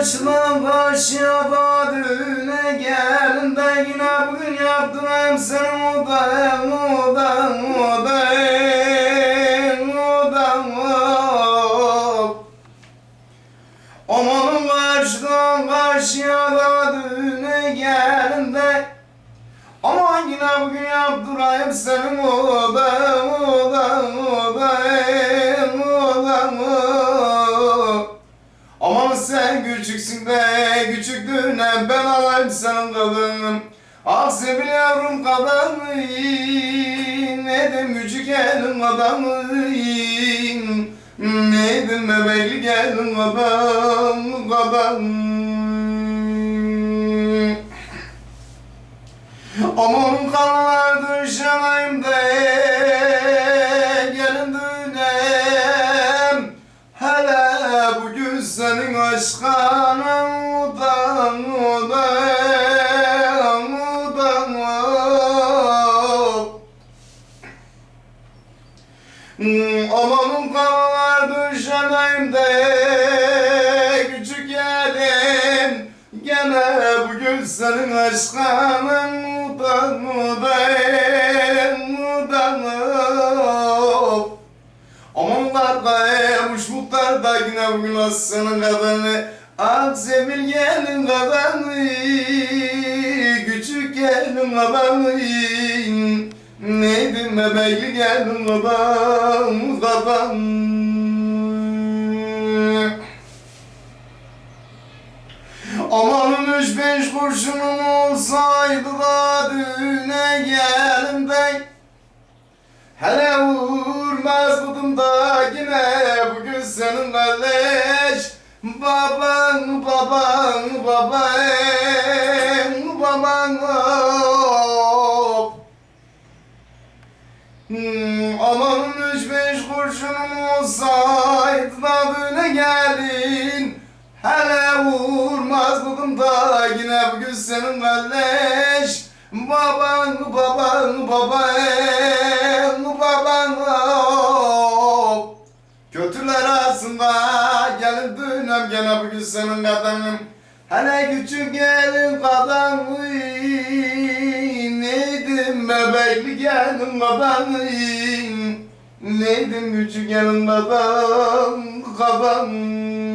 Başına karşıya da düğüne gelin de yine bugün yaptırayım senin odayım, odayım, odayım, odayım. Amanın karşıdan karşıya da düğüne gelin de Aman yine bugün yaptırayım senin odayım, odayım, odayım. Sen küçüksün de küçüklüğüne ben alayım senin kadınım. Ah sevgili yavrum kadınım, nedim küçük elin adamım. Neydin bebekli gelin adam, kadın. Aman kanlar düşeneyim de gelin düğünem Hele bugün senin aşkına udan udan udan Amanın kanlar düşeneyim de küçük yedim Gene bugün senin aşkına mudan da aslanın kadını Ah sevil gelin kadını Küçük gelin kadını Neydi bebekli gelin kadın kadın Amanın üç beş kurşunum olsaydı da düğüne gelimde Hele vurmazdım da yine bugün senin kardeş Baban, baban, baban, baban hop. Hmm, Amanın üç beş kurşunum olsaydı da düğüne gelin Hele vurmazdım da yine bugün senin kardeş Baban, baban, baban, gene bugün senin kadınım Hele küçük gelin kadın Neydin bebekli gelin kadın Neydin küçük gelin kadın kadın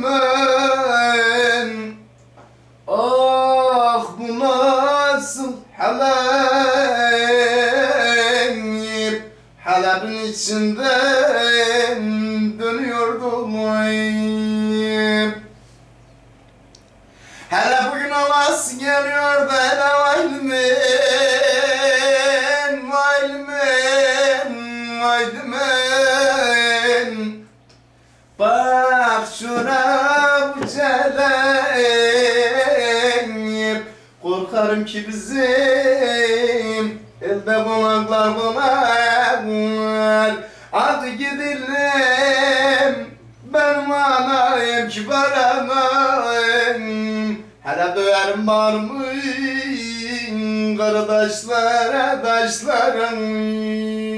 tavlimin Ah bu nasıl Halep Halep'in içinde dönüyordum Hele bugün Alas geliyor da hele vaylimin, vaylimin, vaylimin. Bak şuna bu Korkarım ki bizim elde konaklar konaklar Hadi gidelim ben anayım kibar anayım Hele döverim var mı Kardeşlere taşlarım